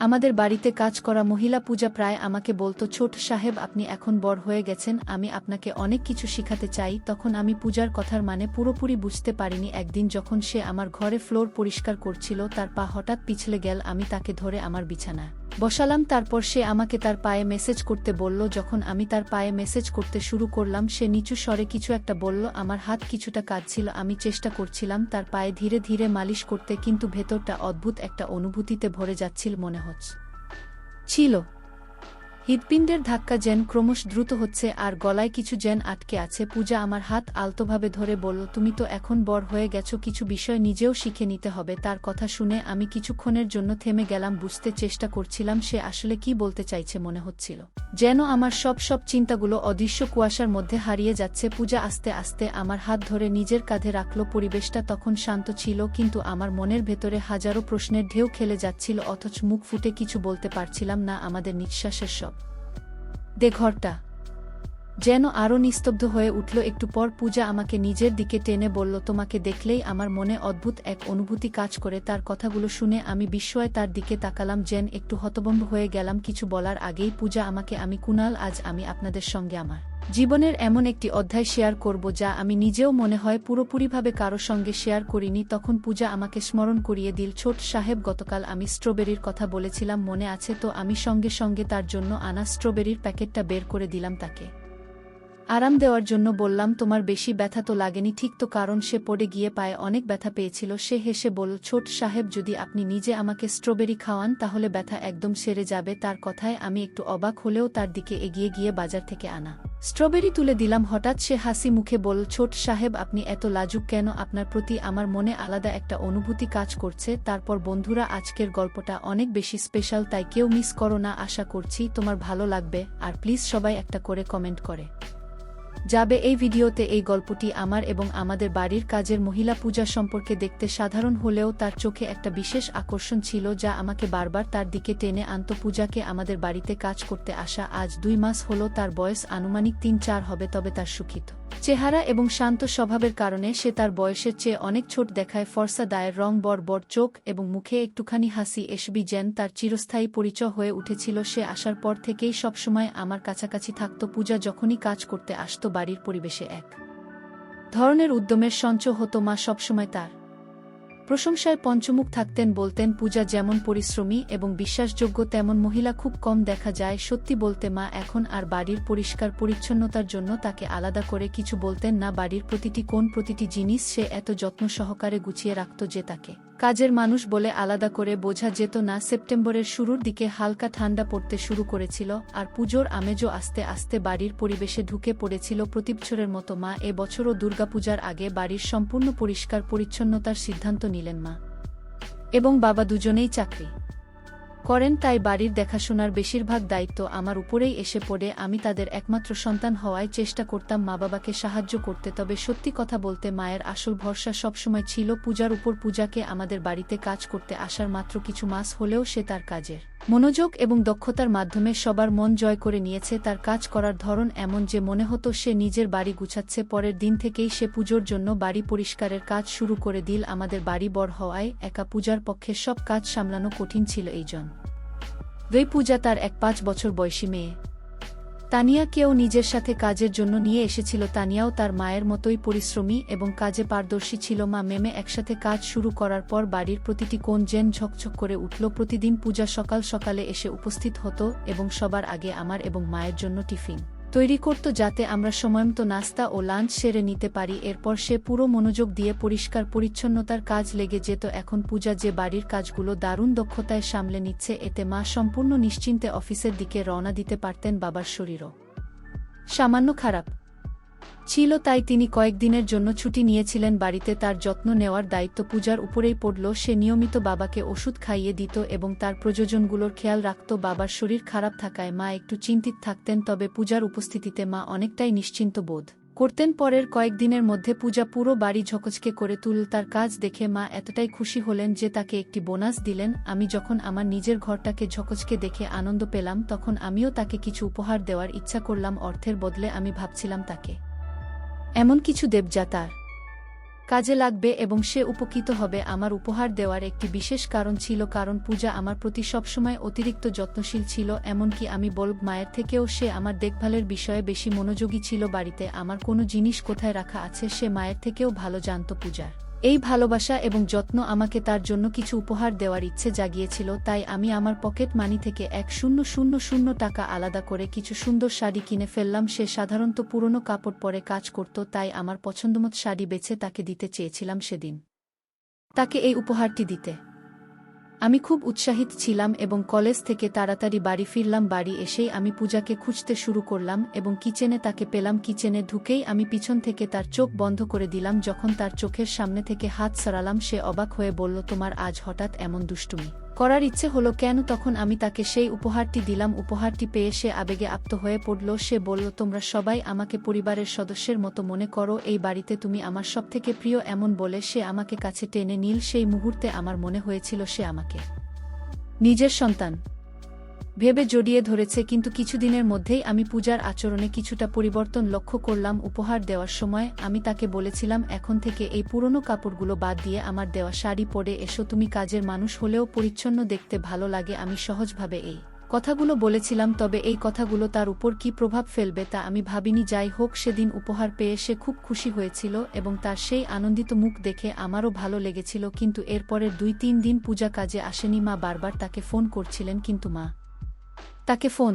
আমাদের বাড়িতে কাজ করা মহিলা পূজা প্রায় আমাকে বলতো, ছোট সাহেব, আপনি এখন বড় হয়ে গেছেন, আমি আপনাকে অনেক কিছু শিখাতে চাই। তখন আমি পূজার কথার মানে পুরোপুরি বুঝতে পারিনি। একদিন যখন সে আমার ঘরে ফ্লোর পরিষ্কার করছিল, তার পা হঠাৎ পিছলে গেল, আমি তাকে ধরে আমার বিছানায়। বসালাম, তারপর সে আমাকে তার পায়ে মেসেজ করতে বলল। যখন আমি তার পায়ে মেসেজ করতে শুরু করলাম, সে নিচু স্বরে কিছু একটা বলল। আমার হাত কিছুটা কাঁদছিল, আমি চেষ্টা করছিলাম তার পায়ে ধীরে ধীরে মালিশ করতে, কিন্তু ভেতরটা অদ্ভুত একটা অনুভূতিতে ভরে যাচ্ছিল মনে হচ্ছে। ছিল হৃৎপিণ্ডের ধাক্কা যেন ক্রমশ দ্রুত হচ্ছে আর গলায় কিছু যেন আটকে আছে। পূজা আমার হাত আলতোভাবে ধরে বলল, তুমি তো এখন বড় হয়ে গেছো, কিছু বিষয় নিজেও শিখে নিতে হবে। তার কথা শুনে আমি কিছুক্ষণের জন্য থেমে গেলাম, বুঝতে চেষ্টা করছিলাম সে আসলে কি বলতে চাইছে মনে হচ্ছিল। যেন আমার সব সব চিন্তাগুলো অদৃশ্য কুয়াশার মধ্যে হারিয়ে যাচ্ছে। পূজা আস্তে আস্তে আমার হাত ধরে নিজের কাঁধে রাখল, পরিবেশটা তখন শান্ত ছিল, কিন্তু আমার মনের ভেতরে হাজারো প্রশ্নের ঢেউ খেলে যাচ্ছিল, অথচ মুখ ফুটে কিছু বলতে পারছিলাম না, আমাদের নিঃশ্বাসের সব দে ঘরটা। যেন আরও নিস্তব্ধ হয়ে উঠল একটু পর পূজা আমাকে নিজের দিকে টেনে বলল, তোমাকে দেখলেই আমার মনে অদ্ভুত এক অনুভূতি কাজ করে। তার কথাগুলো শুনে আমি বিস্ময়ে তার দিকে তাকালাম, যেন একটু হতভম্ব হয়ে গেলাম কিছু বলার আগেই। পূজা আমাকে, আমি কুনাল, আজ আমি আপনাদের সঙ্গে আমার জীবনের এমন একটি অধ্যায় শেয়ার করব যা আমি নিজেও মনে হয় পুরোপুরিভাবে কারও সঙ্গে শেয়ার করিনি। তখন পূজা আমাকে স্মরণ করিয়ে দিল, ছোট সাহেব, গতকাল আমি স্ট্রবেরির কথা বলেছিলাম, মনে আছে তো? আমি সঙ্গে সঙ্গে তার জন্য আনা স্ট্রবেরির প্যাকেটটা বের করে দিলাম তাকে। আরাম দেওয়ার জন্য বললাম, তোমার বেশি ব্যথা তো লাগেনি, ঠিক তো কারণ সে পড়ে গিয়ে পায়ে অনেক ব্যথা পেয়েছিল। সে হেসে বলল, ছোট সাহেব, যদি আপনি নিজে আমাকে স্ট্রবেরি খাওয়ান, তাহলে ব্যথা একদম সেরে যাবে। তার কথায় আমি একটু অবাক হলেও তার দিকে এগিয়ে গিয়ে বাজার থেকে আনা। স্ট্রবেরি তুলে দিলাম। হঠাৎ সে হাসি মুখে বলল, ছোট সাহেব, আপনি এত লাজুক কেন? আপনার প্রতি আমার মনে আলাদা একটা অনুভূতি কাজ করছে। তারপর বন্ধুরা, আজকের গল্পটা অনেক বেশি স্পেশাল, তাই কেউ মিস করো না। আশা করছি তোমার ভালো লাগবে। আর প্লিজ সবাই একটা করে কমেন্ট করে। যাবে এই ভিডিওতে এই গল্পটি আমার এবং আমাদের বাড়ির কাজের মহিলা পূজা সম্পর্কে দেখতে সাধারণ হলেও তার চোখে একটা বিশেষ আকর্ষণ ছিল যা আমাকে বারবার তার দিকে টেনে আনত। পূজাকে আমাদের বাড়িতে কাজ করতে আসা আজ দুই মাস হলো তার বয়স আনুমানিক তিন চার হবে, তবে তার সুখিত চেহারা এবং শান্ত স্বভাবের কারণে সে তার বয়সের চেয়ে অনেক ছোট দেখায় ফর্সা দায়ের রং বর চোখ এবং মুখে একটুখানি হাসি এসবি যেন তার চিরস্থায়ী পরিচয় হয়ে উঠেছিল। সে আসার পর থেকেই সবসময় আমার কাছাকাছি থাকত। পূজা যখনই কাজ করতে আসত, বাড়ির পরিবেশে এক ধরনের উদ্যমের সঞ্চ হতো মা সবসময় তার। প্রশংসায় পঞ্চমুখ থাকতেন বলতেন, পূজা যেমন পরিশ্রমী এবং বিশ্বাসযোগ্য, তেমন মহিলা খুব কম দেখা যায়। সত্যি বলতে মা এখন আর বাড়ির পরিষ্কার পরিচ্ছন্নতার জন্য তাকে আলাদা করে কিছু বলতেন না। বাড়ির প্রতিটি কোন প্রতিটি জিনিস সে এত যত্ন সহকারে গুছিয়ে রাখত যে তাকে কাজের মানুষ বলে আলাদা করে বোঝা যেত না, সেপ্টেম্বরের শুরুর দিকে হালকা ঠান্ডা পড়তে শুরু করেছিল, আর পুজোর আমেজও আস্তে আস্তে বাড়ির পরিবেশে ঢুকে পড়েছিল। প্রতিবছরের মতো মা, এ বছরও দুর্গাপূজার আগে বাড়ির সম্পূর্ণ পরিষ্কার পরিচ্ছন্নতার সিদ্ধান্ত নিলেন মা। এবং বাবা দুজনেই চাকরি। করেন তাই বাড়ির দেখাশোনার বেশিরভাগ দায়িত্ব আমার উপরেই এসে পড়ে। আমি তাদের একমাত্র সন্তান হওয়ায় চেষ্টা করতাম মা বাবাকে সাহায্য করতে, তবে সত্যি কথা বলতে মায়ের আসল ভরসা সবসময় ছিল পূজার উপর। পূজাকে আমাদের বাড়িতে কাজ করতে আসার মাত্র কিছু মাস হলেও সে তার কাজের মনোযোগ এবং দক্ষতার মাধ্যমে সবার মন জয় করে নিয়েছে তার কাজ করার ধরন এমন যে মনে হতো সে নিজের বাড়ি গুছাচ্ছে, পরের দিন থেকেই সে পুজোর জন্য বাড়ি পরিষ্কারের কাজ শুরু করে দিল। আমাদের বাড়ি বড় হওয়ায় একা পূজার পক্ষে সব কাজ সামলানো কঠিন ছিল এইজন। জন দুই পূজা তার এক পাঁচ বছর বয়সী মেয়ে। তানিয়াকেও নিজের সাথে কাজের জন্য নিয়ে এসেছিল। তানিয়াও তার মায়ের মতোই পরিশ্রমী এবং কাজে পারদর্শী ছিল। মা মেমে একসাথে কাজ শুরু করার পর বাড়ির প্রতিটি কোণ জেন ঝকঝক করে উঠল। প্রতিদিন পূজা সকাল সকালে এসে উপস্থিত হতো এবং সবার আগে আমার এবং মায়ের জন্য টিফিন। তৈরি করত যাতে আমরা সময়মতো নাস্তা ও লাঞ্চ সেরে নিতে পারি। এরপর সে পুরো মনোযোগ দিয়ে পরিষ্কার পরিচ্ছন্নতার কাজ লেগে যেত। এখন পূজা যে বাড়ির কাজগুলো দারুণ দক্ষতায় সামলে নিচ্ছে, এতে মা সম্পূর্ণ নিশ্চিন্তে অফিসের দিকে রওনা দিতে পারতেন বাবার শরীরও। সামান্য খারাপ। ছিল তাই তিনি কয়েকদিনের জন্য ছুটি নিয়েছিলেন বাড়িতে তার যত্ন নেওয়ার দায়িত্ব পূজার উপরেই পড়ল। সে নিয়মিত বাবাকে ওষুধ খাইয়ে দিত এবং তার প্রয়োজনগুলোর খেয়াল রাখত। বাবার শরীর খারাপ থাকায় মা একটু চিন্তিত থাকতেন, তবে পূজার উপস্থিতিতে মা অনেকটাই নিশ্চিন্ত বোধ। করতেন পরের কয়েকদিনের মধ্যে পূজা পুরো বাড়ি ঝকঝকে করে তুল তার কাজ দেখে মা এতটাই খুশি হলেন যে তাকে একটি বোনাস দিলেন, আমি যখন আমার নিজের ঘরটাকে ঝকচকে দেখে আনন্দ পেলাম, তখন আমিও তাকে কিছু উপহার দেওয়ার ইচ্ছা করলাম, অর্থের বদলে আমি ভাবছিলাম তাকে। এমন কিছু দেবযা তার কাজে লাগবে এবং সে উপকৃত হবে। আমার উপহার দেওয়ার একটি বিশেষ কারণ ছিল, কারণ পূজা আমার প্রতি সবসময় অতিরিক্ত যত্নশীল ছিল, এমনকি আমি বলব মায়ের থেকেও সে আমার দেখভালের বিষয়ে বেশি মনোযোগী ছিল বাড়িতে। আমার কোনো জিনিস কোথায় রাখা আছে সে মায়ের থেকেও ভালো জানত পূজার। এই ভালোবাসা এবং যত্ন আমাকে তার জন্য কিছু উপহার দেওয়ার ইচ্ছে জাগিয়েছিল, তাই আমি আমার পকেট মানি থেকে এক শূন্য শূন্য শূন্য টাকা আলাদা করে কিছু সুন্দর শাড়ি কিনে ফেললাম। সে সাধারণত পুরনো কাপড় পরে কাজ করত, তাই আমার পছন্দমত শাড়ি বেছে তাকে দিতে চেয়েছিলাম সেদিন। তাকে এই উপহারটি দিতে। আমি খুব উৎসাহিত ছিলাম এবং কলেজ থেকে তাড়াতাড়ি বাড়ি ফিরলাম। বাড়ি এসেই আমি পূজাকে খুঁজতে শুরু করলাম এবং কিচেনে তাকে পেলাম। কিচেনে ঢুকেই আমি পিছন থেকে তার চোখ বন্ধ করে দিলাম। যখন তার চোখের সামনে থেকে হাত সরালাম, সে অবাক হয়ে বলল, তোমার আজ হঠাৎ এমন দুষ্টুমি? করার ইচ্ছে হলো কেন তখন আমি তাকে সেই উপহারটি দিলাম, উপহারটি পেয়ে সে আবেগে আপ্ত হয়ে পড়ল। সে বলল, তোমরা সবাই আমাকে পরিবারের সদস্যের মতো মনে করো, এই বাড়িতে তুমি আমার সবথেকে প্রিয় এমন বলে সে আমাকে কাছে টেনে নীল। সেই মুহূর্তে আমার মনে হয়েছিল সে আমাকে নিজের সন্তান। ভেবে জড়িয়ে ধরেছে কিন্তু কিছুদিনের মধ্যেই আমি পূজার আচরণে কিছুটা পরিবর্তন লক্ষ্য করলাম উপহার দেওয়ার সময় আমি তাকে বলেছিলাম, এখন থেকে এই পুরনো কাপড়গুলো বাদ দিয়ে আমার দেওয়া শাড়ি পরে এসো, তুমি কাজের মানুষ হলেও পরিচ্ছন্ন দেখতে ভালো লাগে, আমি সহজভাবে এই কথাগুলো বলেছিলাম, তবে এই কথাগুলো তার উপর কি প্রভাব ফেলবে তা আমি ভাবিনি, যাই হোক, সেদিন উপহার পেয়ে সে খুব খুশি হয়েছিল এবং তার সেই আনন্দিত মুখ দেখে আমারও ভালো লেগেছিল, কিন্তু এরপরের দুই তিন দিন পূজা কাজে আসেনি, মা বারবার তাকে ফোন করছিলেন, কিন্তু মা তাকে ফোন।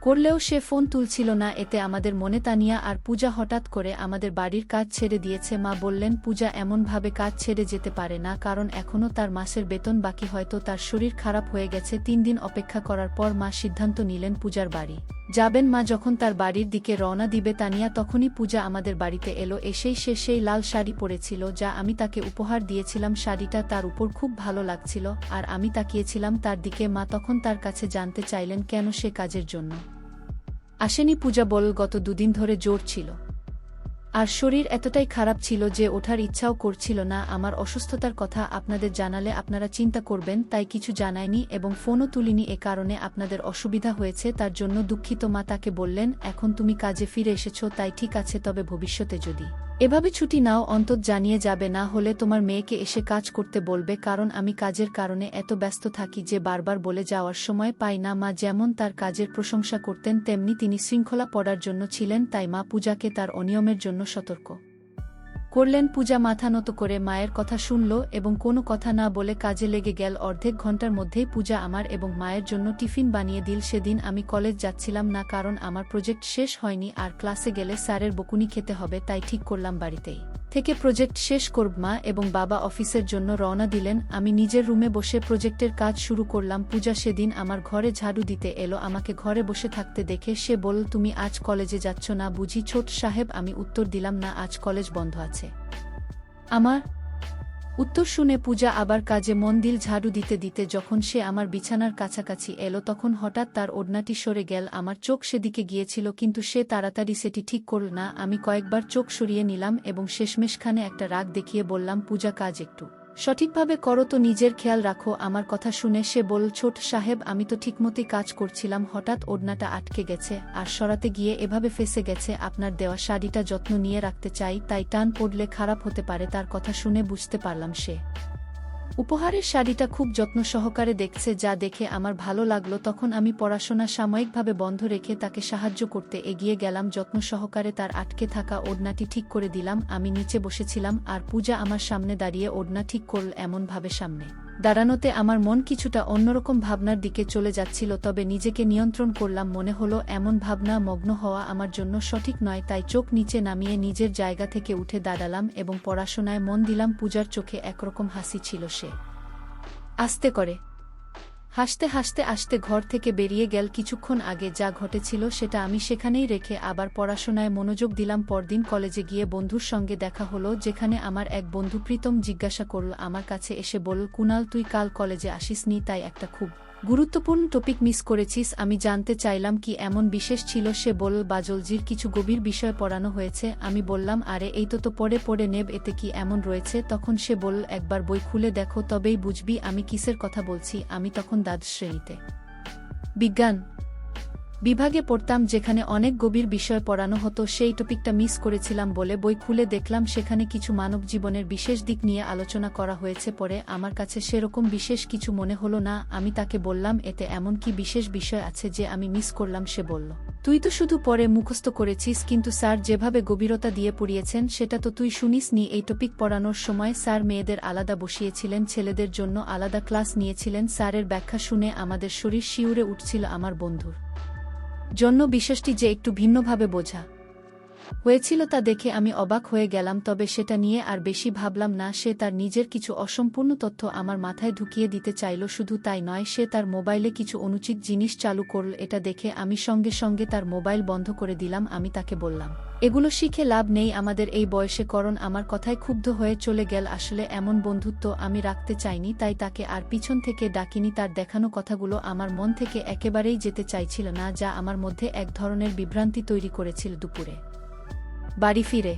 করলেও সে ফোন তুলছিল না, এতে আমাদের মনে তানিয়া আর পূজা হঠাৎ করে আমাদের বাড়ির কাজ ছেড়ে দিয়েছে। মা বললেন, পূজা এমনভাবে কাজ ছেড়ে যেতে পারে না, কারণ এখনও তার মাসের বেতন বাকি, হয়তো তার শরীর খারাপ হয়ে গেছে। তিন দিন অপেক্ষা করার পর মা সিদ্ধান্ত নিলেন পূজার বাড়ি। যাবেন মা যখন তার বাড়ির দিকে রওনা দিবে, তানিয়া তখনই পূজা আমাদের বাড়িতে এলো। এসেই সে সেই লাল শাড়ি পরেছিল, যা আমি তাকে উপহার দিয়েছিলাম। শাড়িটা তার উপর খুব ভালো লাগছিল, আর আমি তাকিয়েছিলাম তার দিকে। মা তখন তার কাছে জানতে চাইলেন, কেন সে কাজের জন্য? আসেনি পূজা বল গত দুদিন ধরে জোর ছিল। আর শরীর এতটাই খারাপ ছিল যে ওঠার ইচ্ছাও করছিল না। আমার অসুস্থতার কথা আপনাদের জানালে আপনারা চিন্তা করবেন, তাই কিছু জানায়নি এবং ফোনও তুলিনি এ কারণে আপনাদের অসুবিধা হয়েছে, তার জন্য দুঃখিত মা তাকে বললেন, এখন তুমি কাজে ফিরে এসেছ, তাই ঠিক আছে, তবে ভবিষ্যতে যদি। এভাবে ছুটি নাও, অন্তত জানিয়ে যাবে না হলে তোমার মেয়েকে এসে কাজ করতে বলবে, কারণ আমি কাজের কারণে এত ব্যস্ত থাকি যে বারবার বলে যাওয়ার সময় পাই না। মা যেমন তার কাজের প্রশংসা করতেন, তেমনি তিনি শৃঙ্খলা পড়ার জন্য ছিলেন, তাই মা পূজাকে তার অনিয়মের জন্য সতর্ক। করলেন পূজা মাথা নত করে মায়ের কথা শুনল এবং কোনো কথা না বলে কাজে লেগে গেল অর্ধেক ঘণ্টার মধ্যেই পূজা আমার এবং মায়ের জন্য টিফিন বানিয়ে দিল। সেদিন আমি কলেজ যাচ্ছিলাম না কারণ আমার প্রজেক্ট শেষ হয়নি আর ক্লাসে গেলে স্যারের বকুনি খেতে হবে, তাই ঠিক করলাম বাড়িতেই। থেকে প্রজেক্ট শেষ করব মা এবং বাবা অফিসের জন্য রওনা দিলেন। আমি নিজের রুমে বসে প্রজেক্টের কাজ শুরু করলাম। পূজা সেদিন আমার ঘরে ঝাড়ু দিতে এলো। আমাকে ঘরে বসে থাকতে দেখে সে বল তুমি আজ কলেজে যাচ্ছ না বুঝি? ছোট সাহেব, আমি উত্তর দিলাম, না, আজ কলেজ বন্ধ আছে। আমার উত্তর শুনে পূজা আবার কাজে মন দিল ঝাড়ু দিতে দিতে যখন সে আমার বিছানার কাছাকাছি এলো তখন হঠাৎ তার ওড়নাটি সরে গেল, আমার চোখ সেদিকে গিয়েছিল কিন্তু সে তাড়াতাড়ি সেটি ঠিক করল না, আমি কয়েকবার চোখ সরিয়ে নিলাম এবং শেষমেশখানে একটা রাগ দেখিয়ে বললাম, পূজা, কাজ একটু। সঠিকভাবে করো তো নিজের খেয়াল রাখো, আমার কথা শুনে সে বল ছোট সাহেব, আমি তো ঠিকমতোই কাজ করছিলাম, হঠাৎ ওড়নাটা আটকে গেছে, আর সরাতে গিয়ে এভাবে ফেসে গেছে, আপনার দেওয়া শাড়িটা যত্ন নিয়ে রাখতে চাই, তাই টান পড়লে খারাপ হতে পারে, তার কথা শুনে বুঝতে পারলাম সে। উপহারের শাড়িটা খুব যত্ন সহকারে দেখছে, যা দেখে আমার ভালো লাগল। তখন আমি পড়াশোনা সাময়িকভাবে বন্ধ রেখে তাকে সাহায্য করতে এগিয়ে গেলাম, যত্ন সহকারে তার আটকে থাকা ওড়নাটি ঠিক করে দিলাম। আমি নিচে বসেছিলাম আর পূজা আমার সামনে দাঁড়িয়ে ওড়না ঠিক করল এমনভাবে সামনে। দাঁড়ানোতে আমার মন কিছুটা অন্যরকম ভাবনার দিকে চলে যাচ্ছিল, তবে নিজেকে নিয়ন্ত্রণ করলাম মনে হলো এমন ভাবনা মগ্ন হওয়া আমার জন্য সঠিক নয়, তাই চোখ নিচে নামিয়ে নিজের জায়গা থেকে উঠে দাঁড়ালাম এবং পড়াশোনায় মন দিলাম পূজার চোখে একরকম হাসি ছিল সে। আস্তে করে হাসতে হাসতে আসতে ঘর থেকে বেরিয়ে গেল কিছুক্ষণ আগে, যা ঘটেছিল সেটা আমি সেখানেই রেখে আবার পড়াশোনায় মনোযোগ দিলাম। পরদিন কলেজে গিয়ে বন্ধুর সঙ্গে দেখা হলো, যেখানে আমার এক বন্ধু প্রীতম জিজ্ঞাসা করল, আমার কাছে এসে বলল কুনাল, তুই কাল কলেজে আসিসনি? তাই একটা খুব গুরুত্বপূর্ণ টপিক মিস করেছিস, আমি জানতে চাইলাম কি এমন বিশেষ ছিল সে বল বাজলজির কিছু গভীর বিষয় পড়ানো হয়েছে, আমি বললাম, আরে, এই তো তো পরে পড়ে নেব, এতে কি এমন রয়েছে? তখন সে বল, একবার বই খুলে দেখো, তবেই বুঝবি আমি কিসের কথা বলছি, আমি তখন দ্বাদশ শ্রেণীতে। বিজ্ঞান বিভাগে পড়তাম যেখানে অনেক গভীর বিষয় পড়ানো হতো, সেই টপিকটা মিস করেছিলাম বলে বই খুলে দেখলাম সেখানে কিছু মানব জীবনের বিশেষ দিক নিয়ে আলোচনা করা হয়েছে পরে আমার কাছে সেরকম বিশেষ কিছু মনে হলো না, আমি তাকে বললাম, এতে এমন কি বিশেষ বিষয় আছে যে আমি মিস করলাম? সে বলল, তুই তো শুধু পরে মুখস্থ করেছিস, কিন্তু স্যার যেভাবে গভীরতা দিয়ে পড়িয়েছেন, সেটা তো তুই শুনিস নি। এই টপিক পড়ানোর সময় স্যার মেয়েদের আলাদা বসিয়েছিলেন, ছেলেদের জন্য আলাদা ক্লাস নিয়েছিলেন। স্যারের ব্যাখ্যা শুনে আমাদের শরীর শিউরে উঠছিল আমার বন্ধুর। জন্য বিশ্বাসটি যে একটু ভিন্নভাবে বোঝা। হয়েছিল তা দেখে আমি অবাক হয়ে গেলাম, তবে সেটা নিয়ে আর বেশি ভাবলাম না, সে তার নিজের কিছু অসম্পূর্ণ তথ্য আমার মাথায় ঢুকিয়ে দিতে চাইল, শুধু তাই নয়, সে তার মোবাইলে কিছু অনুচিত জিনিস চালু করল, এটা দেখে আমি সঙ্গে সঙ্গে তার মোবাইল বন্ধ করে দিলাম, আমি তাকে বললাম, এগুলো শিখে লাভ নেই, আমাদের এই বয়সে করণ আমার কথায় ক্ষুব্ধ হয়ে চলে গেল, আসলে এমন বন্ধুত্ব আমি রাখতে চাইনি, তাই তাকে আর পিছন থেকে ডাকিনি, তার দেখানো কথাগুলো আমার মন থেকে একেবারেই যেতে চাইছিল না, যা আমার মধ্যে এক ধরনের বিভ্রান্তি তৈরি করেছিল দুপুরে। বাড়ি ফিরে